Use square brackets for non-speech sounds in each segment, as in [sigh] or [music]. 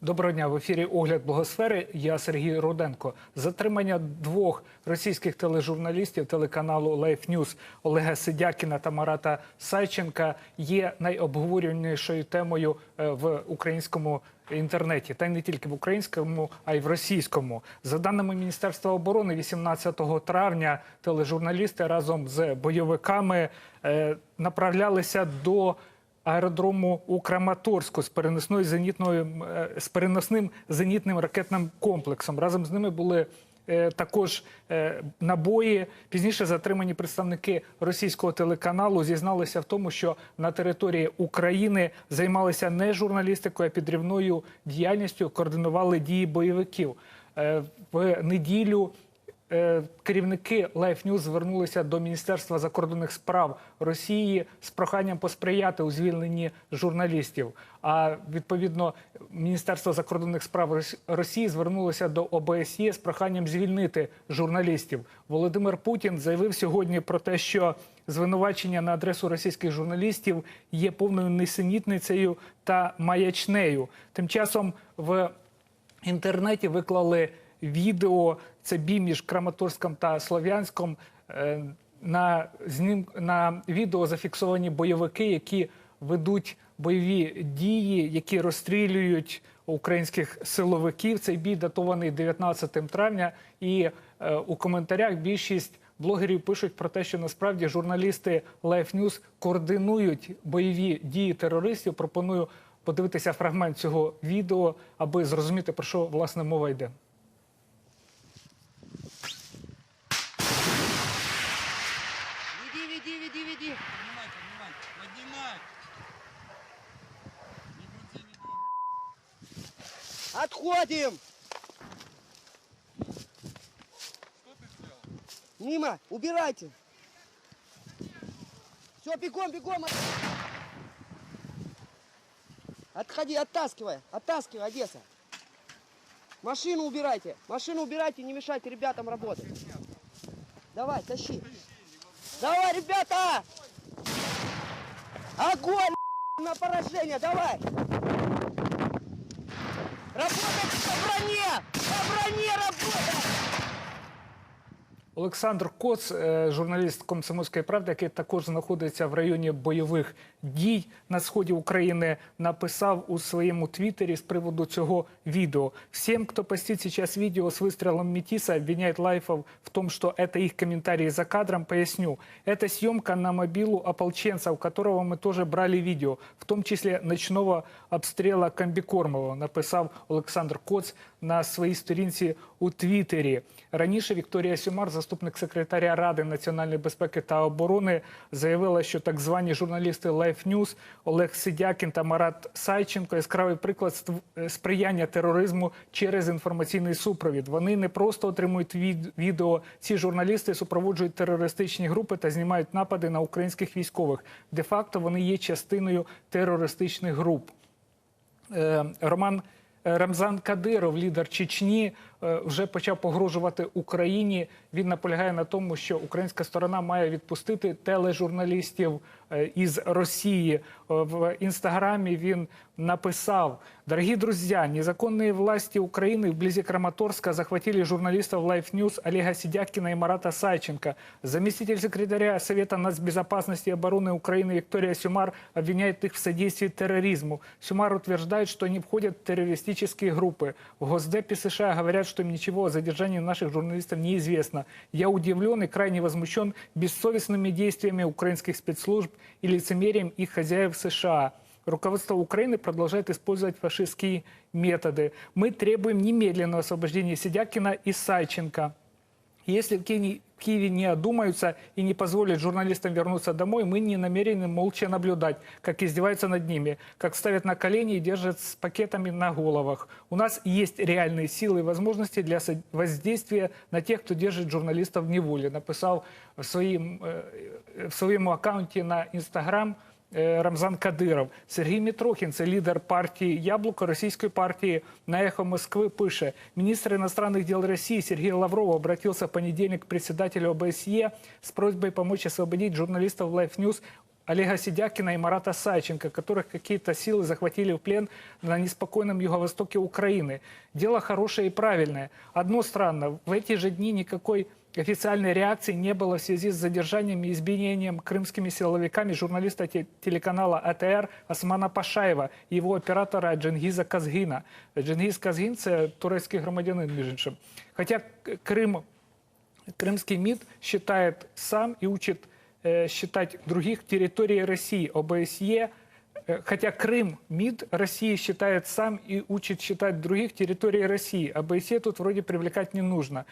Доброго дня в ефірі Огляд Благосфери. Я Сергій Руденко. Затримання двох російських тележурналістів телеканалу Life News Олега Сидякіна та Марата Сайченка є найобговорюванішою темою е, в українському інтернеті, та не тільки в українському, а й в російському. За даними Міністерства оборони, 18 травня тележурналісти разом з бойовиками е, направлялися до аеродрому у Краматорську з переносною зенітною е, з переносним зенітним ракетним комплексом. Разом з ними були е, також е, набої. Пізніше затримані представники російського телеканалу зізналися в тому, що на території України займалися не журналістикою, а підривною діяльністю, координували дії бойовиків. В неділю керівники Life News звернулися до Міністерства закордонних справ Росії з проханням посприяти у звільненні журналістів. А відповідно Міністерство закордонних справ Росії звернулося до ОБСЄ з проханням звільнити журналістів. Володимир Путін заявив сьогодні про те, що звинувачення на адресу російських журналістів є повною несенітницею та маячнею. Тим часом в інтернеті виклали відео. Це бій між Краматорськом та Слов'янськом. Е, На знім на відео зафіксовані бойовики, які ведуть бойові дії, які розстрілюють українських силовиків. Цей бій датований 19 травня. І е, у коментарях більшість блогерів пишуть про те, що насправді журналісти Life News координують бойові дії терористів. Пропоную подивитися фрагмент цього відео, аби зрозуміти про що власне мова йде. Веди. Поднимай, поднимай, поднимай. Не крути, не крути. Отходим. Что ты сделал? Мимо, убирайте. Все, бегом, бегом. от- Отходи, оттаскивай, оттаскивай, Одесса. Машину убирайте, машину убирайте, не мешайте ребятам работать. Давай, тащи. Давай, ребята! Огонь [laughs] на поражение, давай! Работать по броне! По броне работать! Олександр Коц, е, журналіст комсомольської правди, який також знаходиться в районі бойових дій на сході України, написав у своєму твіттері з приводу цього відео. Всем, кто постит сейчас видео с выстрелом Метиса, обвиняет Лайфов в том, что это их комментарии за кадром, поясню. Это съемка на мобилу ополченца, у которого мы тоже брали видео, в том числе ночного обстрела Комбікормова, написав Олександр Коц на своїй сторінці у Твіттері. Раніше Вікторія Сюмар, заступник секретаря Ради національної безпеки та оборони, заявила, що так звані журналісти Life News Олег Сидякін та Марат Сайченко яскравий приклад е, сприяння тероризму через інформаційний супровід. Вони не просто отримують від- відео. Ці журналісти супроводжують терористичні групи та знімають напади на українських військових. Де факто вони є частиною терористичних груп. Е, Роман Рамзан Кадиров, лідер Чечні, вже почав погрожувати Україні. Він наполягає на тому, що українська сторона має відпустити тележурналістів е, із Росії. Е, В інстаграмі він написав: Дорогі друзі, незаконные власти Украины вблизи Краматорска захватили журналистов Life News Олега Сидякина и Марата Сайченко. Заместитель секретаря Совета нацбезопасности и обороны Украины Виктория Сюмар обвиняет их в содействии терроризму. Сюмар утверждает, что они входят в террористические группы. В Госдепе США говорят, Что им ничего о задержании наших журналистов не известно. Я удивлен и крайне возмущен бессовестными действиями украинских спецслужб и лицемерием их хозяев США. Руководство Украины продолжает использовать фашистские методы. Мы требуем немедленного освобождения Сидякина и Сайченко. Если в Киеве, не одумаются и не позволят журналистам вернуться домой, мы не намерены молча наблюдать, как издеваются над ними, как ставят на колени и держат с пакетами на головах. У нас есть реальные силы и возможности для воздействия на тех, кто держит журналистов в неволе, написал в, своим, э, в своем аккаунте на Инстаграм Рамзан Кадиров. Сергій Мітрохін, це лідер партії Яблуко російської партії на «Эхо Москвы» пише, министр иностранных дел России Сергей Лавров обратился в понедельник к председателю ОБСЕ с просьбой помочь освободить журналистов Life News Олега Сидякина и Марата Сайченко, которых какие-то силы захватили в плен на неспокойном юго-востоке Украины. Дело хорошее и правильное. Одно странно, в эти же дни никакой официальной реакции не было в связи с задержанием и избиением крымскими силовиками журналиста те- телеканала АТР Османа Пашаева и его оператора Джингиза Казгина. Джингіз Казгін – це турецький громадянин, між іншим. Хоча К- Крим Крымский МИД считает сам и учит э, считать других территорий России, ОБСЕ, э, хотя Крым МИД России считает сам и учит считать других территорий России. ОБСЕ тут вроде привлекать не нужно.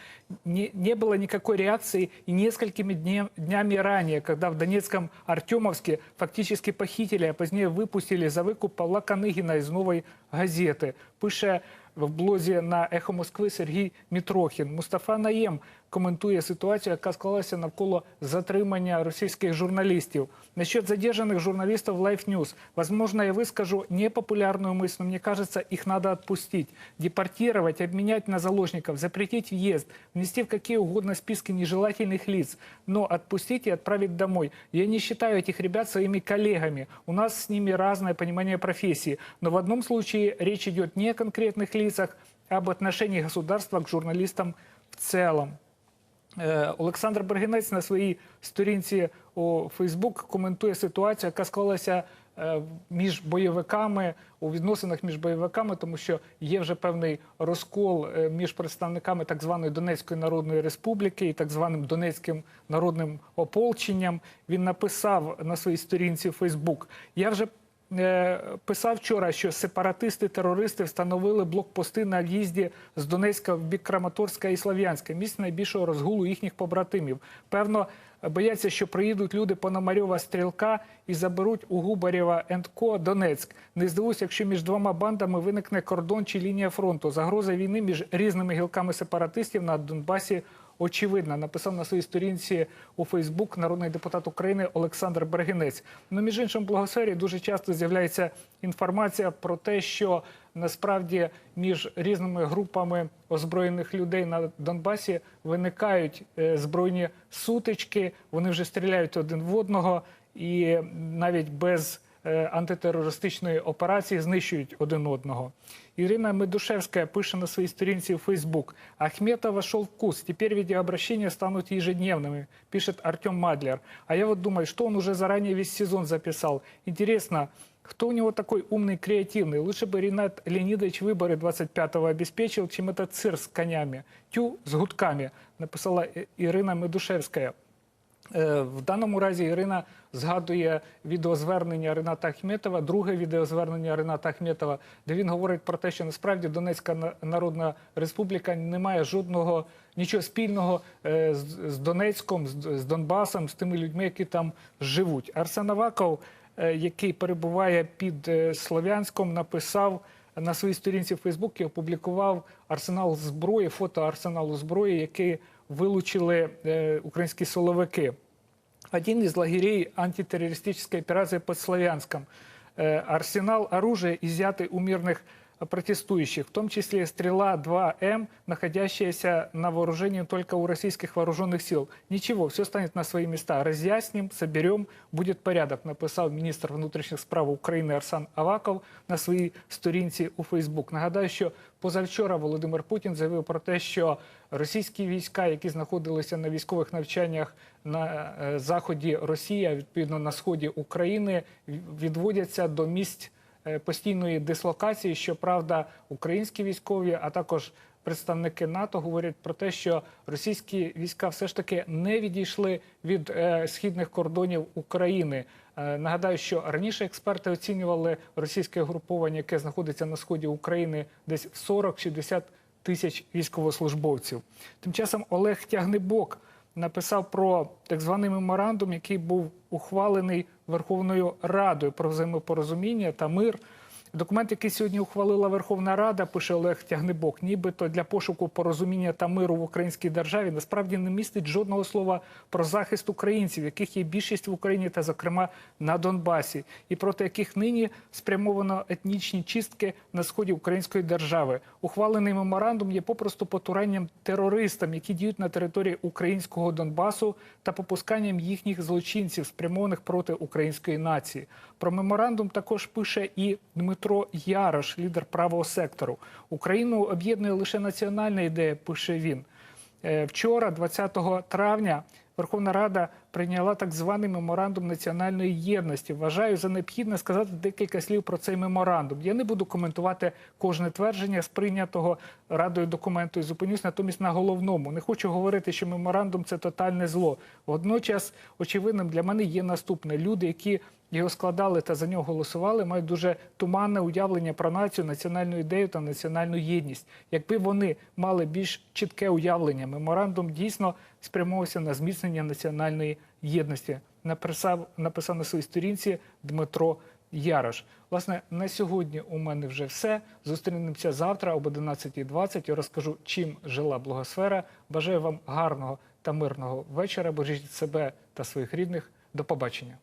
Не, не было никакой реакции и несколькими дне- днями ранее, когда в Донецком Артемовске фактически похитили, а позднее выпустили за выкуп Павла Каныгина из «Новой газеты». Пише в блозі на Ехо Москви Сергій Мітрохін. Мустафа Наєм коментує ситуацію, яка склалася навколо затримання російських журналістів. Насчет задержанных журналистов Life News. Возможно, я выскажу непопулярную мысль, но мне кажется, их надо отпустить. Депортировать, обменять на заложников, запретить въезд, внести в какие угодно списки нежелательных лиц, но отпустить и отправить домой. Я не считаю этих ребят своими коллегами. У нас с ними разное понимание профессии. Но в одном случае речь идет не о конкретных лицах, А об отношении государства к журналистам в целом. Е, Олександр Бергенець на своїй сторінці у Фейсбук коментує ситуацію, яка склалася е, між бойовиками у відносинах між бойовиками, тому що є вже певний розкол е, між представниками так званої Донецької Народної Республіки і так званим Донецьким народним ополченням. Він написав на своїй сторінці Фейсбук. Я вже писав вчора, що сепаратисти-терористи встановили блокпости на в'їзді з Донецька в бік Краматорська і Слов'янська, місце найбільшого розгулу їхніх побратимів. Певно, бояться, що приїдуть люди Пономарьова Стрілка і заберуть у Губарєва Ко Донецьк. Не здивуюся, якщо між двома бандами виникне кордон чи лінія фронту. Загроза війни між різними гілками сепаратистів на Донбасі очевидна. Написав на своїй сторінці у Фейсбук народний депутат України Олександр Бергенець. Ну, між іншим, в благосфері дуже часто з'являється інформація про те, що насправді між різними групами озброєних людей на Донбасі виникають е, збройні сутички. Вони вже стріляють один в одного, і навіть без антитерористичної операції знищують один одного. Ирина Медушевская пише на своей сторінці в Facebook. Ахметов вошел в вкус. Теперь видеообращения станут ежедневными, пишет Артем Мадлер. А я вот думаю, что он уже заранее весь сезон записал. Интересно, кто у него такой умный, креативный? Лучше бы Ренат Леонидович выборы 25-го обеспечил, чем этот цирк с конями. Тю с гудками, написала э, Ірина Медушевська. Е, В даному разі Ірина згадує відеозвернення Рената Ахметова, друге відеозвернення Рената Ахметова, де він говорить про те, що насправді Донецька Народна Республіка не має жодного нічого спільного е, з Донецьком, з Донбасом, з тими людьми, які там живуть. Арсен Аваков, е, який перебуває під е, Слов'янськом, написав на своїй сторінці в Фейсбуці, опублікував арсенал зброї, фото арсеналу зброї, який вилучили е, українські силовики. Один из лагерей антитеррористической операции под Славянском. Э, Арсенал оружия, изъятый у мирных протестующих, в том числе «Стрела-2М», находящаяся на вооружении только у российских вооруженных сил. Ничего, все станет на свои места. Разъясним, соберем, будет порядок, написав міністр внутрішніх справ України Арсен Аваков на своїй сторінці у Фейсбук. Нагадаю, що позавчора Володимир Путін заявив про те, що російські війська, які знаходилися на військових навчаннях на е, заході Росії, а відповідно на сході України, відводяться до місць постійної дислокації. Щоправда, українські військові, а також представники НАТО говорять про те, що російські війська все ж таки не відійшли від е, східних кордонів України. Е, нагадаю, що раніше експерти оцінювали російське груповання, яке знаходиться на сході України, десь в 40-60 тисяч військовослужбовців. Тим часом Олег Тягнебок написав про так званий меморандум, який був ухвалений Верховною Радою про взаємопорозуміння та мир. Документ, який сьогодні ухвалила Верховна Рада, пише Олег Тягнебок, нібито для пошуку порозуміння та миру в українській державі насправді не містить жодного слова про захист українців, яких є більшість в Україні та, зокрема, на Донбасі, і проти яких нині спрямовано етнічні чистки на сході української держави. Ухвалений меморандум є попросту потуренням терористам, які діють на території українського Донбасу, та попусканням їхніх злочинців, спрямованих проти української нації. Про меморандум також пише і Дмитро Ярош, лідер правого сектору. Україну об'єднує лише національна ідея, пише він. Е, Вчора, 20 травня, Верховна Рада прийняла так званий меморандум національної єдності. Вважаю за необхідне сказати декілька слів про цей меморандум. Я не буду коментувати кожне твердження з прийнятого радою документу і зупинюсь натомість на головному. Не хочу говорити, що меморандум це тотальне зло. Водночас, очевидним для мене є наступне: люди, які його складали та за нього голосували, мають дуже туманне уявлення про націю, національну ідею та національну єдність. Якби вони мали більш чітке уявлення, меморандум дійсно спрямовувався на зміцнення національної єдності. Написав, написав на своїй сторінці Дмитро Ярош. Власне, на сьогодні у мене вже все. Зустрінемося завтра об 11.20. Я розкажу, чим жила благосфера. Бажаю вам гарного та мирного вечора. Бережіть себе та своїх рідних. До побачення.